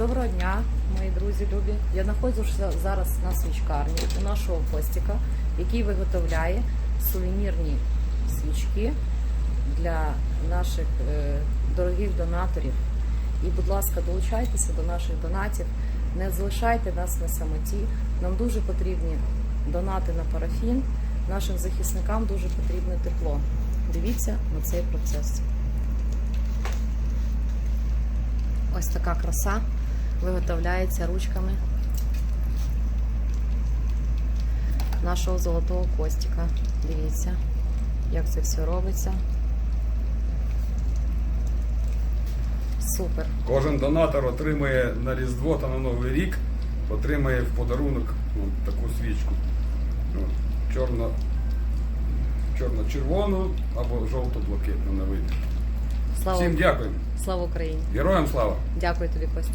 Доброго дня, мої друзі любі. Я знаходжуся зараз на свічкарні у нашого Костіка, який виготовляє сувенірні свічки для наших е, дорогих донаторів. І, будь ласка, долучайтеся до наших донатів, не залишайте нас на самоті. Нам дуже потрібні донати на парафін. Нашим захисникам дуже потрібне тепло. Дивіться на цей процес. Ось така краса виготовляється ручками нашого золотого костика. Дивіться, як це все робиться. Супер. Кожен донатор отримує на Різдво та на Новий рік, отримає в подарунок от таку свічку. От, Чорно, чорно-червону або жовто-блакитну на вибір. Слава, Всім дякуємо. слава Україні! Героям слава! Дякую тобі, Костя.